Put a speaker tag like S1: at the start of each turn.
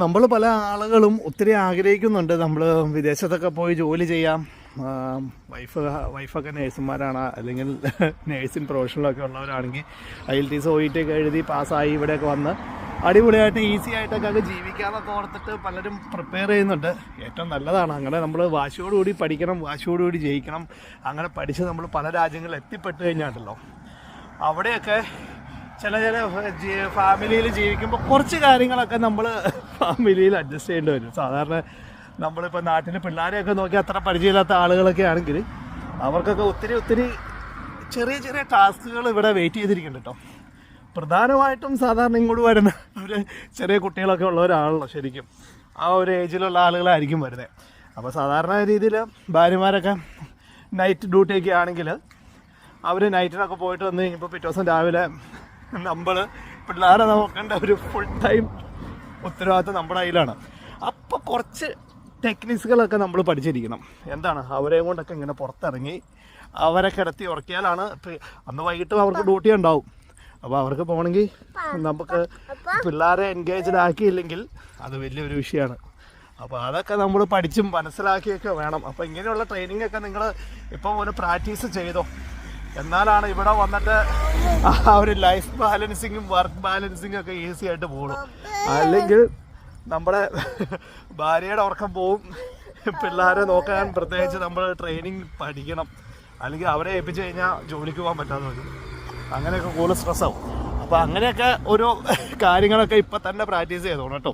S1: നമ്മൾ പല ആളുകളും ഒത്തിരി ആഗ്രഹിക്കുന്നുണ്ട്. നമ്മൾ വിദേശത്തൊക്കെ പോയി ജോലി ചെയ്യാം. വൈഫ് വൈഫൊക്കെ നേഴ്സുമാരാണ് അല്ലെങ്കിൽ നേഴ്സിംഗ് പ്രൊഫഷണലൊക്കെ ഉള്ളവരാണെങ്കിൽ I L T C O E T ഒക്കെ എഴുതി പാസ്സായി ഇവിടെയൊക്കെ വന്ന് അടിപൊളിയായിട്ട് ഈസി ആയിട്ടൊക്കെ അത് ജീവിക്കാമെന്നൊക്കെ ഓർത്തിട്ട് പലരും പ്രിപ്പയർ ചെയ്യുന്നുണ്ട്. ഏറ്റവും നല്ലതാണ്. അങ്ങനെ നമ്മൾ വാശിയോടുകൂടി പഠിക്കണം വാശിയോടുകൂടി ജയിക്കണം. അങ്ങനെ പഠിച്ച് നമ്മൾ പല രാജ്യങ്ങളിൽ എത്തിപ്പെട്ട് കഴിഞ്ഞാണ്ടല്ലോ അവിടെയൊക്കെ ചില ചില ഫാമിലിയിൽ ജീവിക്കുമ്പോൾ കുറച്ച് കാര്യങ്ങളൊക്കെ നമ്മൾ ഫാമിലിയിൽ അഡ്ജസ്റ്റ് ചെയ്യേണ്ടി വരും. സാധാരണ നമ്മളിപ്പോൾ നാട്ടിലെ പിള്ളേരെയൊക്കെ നോക്കി അത്ര പരിചയമില്ലാത്ത ആളുകളൊക്കെ ആണെങ്കിൽ അവർക്കൊക്കെ ഒത്തിരി ഒത്തിരി ചെറിയ ചെറിയ ടാസ്കുകൾ ഇവിടെ വെയിറ്റ് ചെയ്തിരിക്കുന്നുണ്ട് കേട്ടോ. പ്രധാനമായിട്ടും സാധാരണ ഇങ്ങോട്ട് വരുന്ന ഒരു ചെറിയ കുട്ടികളൊക്കെ ഉള്ളവരാണല്ലോ ശരിക്കും. ആ ഒരു ഏജിലുള്ള ആളുകളായിരിക്കും വരുന്നത്. അപ്പോൾ സാധാരണ രീതിയിൽ ഭാര്യമാരൊക്കെ നൈറ്റ് ഡ്യൂട്ടിയൊക്കെ ആണെങ്കിൽ അവർ നൈറ്റിനൊക്കെ പോയിട്ട് വന്ന് കഴിഞ്ഞപ്പോൾ പിറ്റേ ദിവസം രാവിലെ നമ്മൾ പിള്ളേരെ നോക്കേണ്ട ഒരു ഫുൾ ടൈം ഉത്തരവാദിത്തം നമ്മുടെ കയ്യിലാണ്. അപ്പോൾ കുറച്ച് ടെക്നിക്സുകളൊക്കെ നമ്മൾ പഠിച്ചിരിക്കണം. എന്താണ്? അവരെ കൊണ്ടൊക്കെ ഇങ്ങനെ പുറത്തിറങ്ങി അവരെ കിടത്തി ഉറക്കിയാലാണ് അന്ന് വൈകിട്ടും അവർക്ക് ഡ്യൂട്ടി ഉണ്ടാവും. അപ്പോൾ അവർക്ക് പോകണമെങ്കിൽ നമുക്ക് പിള്ളേരെ എൻഗേജ്ഡ് ആക്കിയില്ലെങ്കിൽ അത് വലിയൊരു വിഷയമാണ്. അപ്പോൾ അതൊക്കെ നമ്മൾ പഠിച്ചും മനസ്സിലാക്കിയൊക്കെ വേണം. അപ്പോൾ ഇങ്ങനെയുള്ള ട്രെയിനിങ് ഒക്കെ നിങ്ങൾ ഇപ്പോൾ ഒരു പ്രാക്ടീസ് ചെയ്തോ? എന്നാലാണ് ഇവിടെ വന്നിട്ട് ആ ഒരു ലൈഫ് ബാലൻസിങ്ങും വർക്ക് ബാലൻസിങ്ങും ഒക്കെ ഈസി ആയിട്ട് പോകുള്ളൂ അല്ലെങ്കിൽ നമ്മുടെ ഭാര്യയുടെ ഉറക്കം പോവും. പിള്ളേരെ നോക്കാൻ പ്രത്യേകിച്ച് നമ്മൾ ട്രെയിനിങ് പഠിക്കണം. അല്ലെങ്കിൽ അവരെ ഏൽപ്പിച്ചു കഴിഞ്ഞാൽ ജോലിക്ക് പോകാൻ പറ്റാതെ വരും അങ്ങനെയൊക്കെ കൂടുതൽ സ്ട്രെസ്സാവും അപ്പോൾ അങ്ങനെയൊക്കെ ഒരു കാര്യങ്ങളൊക്കെ ഇപ്പം തന്നെ പ്രാക്ടീസ് ചെയ്തോണം കേട്ടോ.